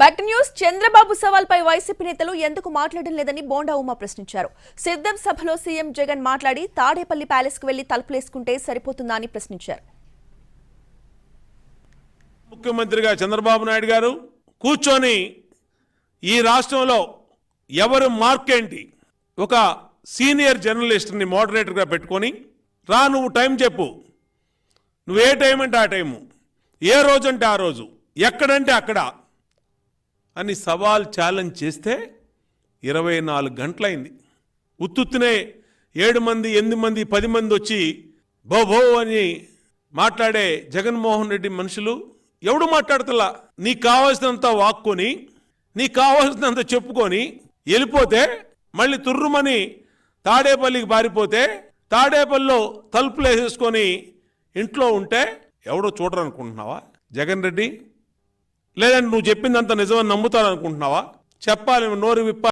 Back news Chandrababu సవాల్పై YCP నేతలు ఎందుకు మాట్లాడడం లేదని బోండా ఉమా ప్రశ్నించారు. సిద్ధం సభలో సీఎం జగన్ మాట్లాడి తాడేపల్లి ప్యాలెస్కు వెళ్ళి తలుపులేసుకుంటే సరిపోతుందా అని ప్రశ్నించారు. ముఖ్యమంత్రిగా చంద్రబాబు నాయుడు గారు కూర్చొని ఈ రాష్ట్రంలో ఎవరు మార్కేంటి? ఒక సీనియర్ జర్నలిస్ట్ని మోడరేటర్గా పెట్టుకొని రా నువ్వు టైం చెప్పు. నువ్వు ఏ టైం అంటే ఆ టైము. ఏ రోజు అంటే ఆ రోజు. ఎక్కడంటే అక్కడ. అని సవాల్ ఛాలెంజ్ చేస్తే ఇరవై నాలుగు గంటలైంది. ఉత్తుత్తునే ఏడు మంది ఎనిమిది మంది పది మంది వచ్చి బో అని మాట్లాడే జగన్మోహన్ రెడ్డి మనుషులు ఎవడు మాట్లాడతలా. నీకు కావాల్సినంత వాక్కొని నీకు కావాల్సినంత చెప్పుకొని వెళ్ళిపోతే మళ్ళీ తుర్రుమని తాడేపల్లికి పారిపోతే తాడేపల్లిలో తలుపులు వేసేసుకొని ఇంట్లో ఉంటే ఎవడో చూడరనుకుంటున్నావా? జగన్ రెడ్డి లేదంటే నువ్వు చెప్పిందంత నిజమని నమ్ముతారనుకుంటున్నావా చెప్పాలి నోరు విప్ప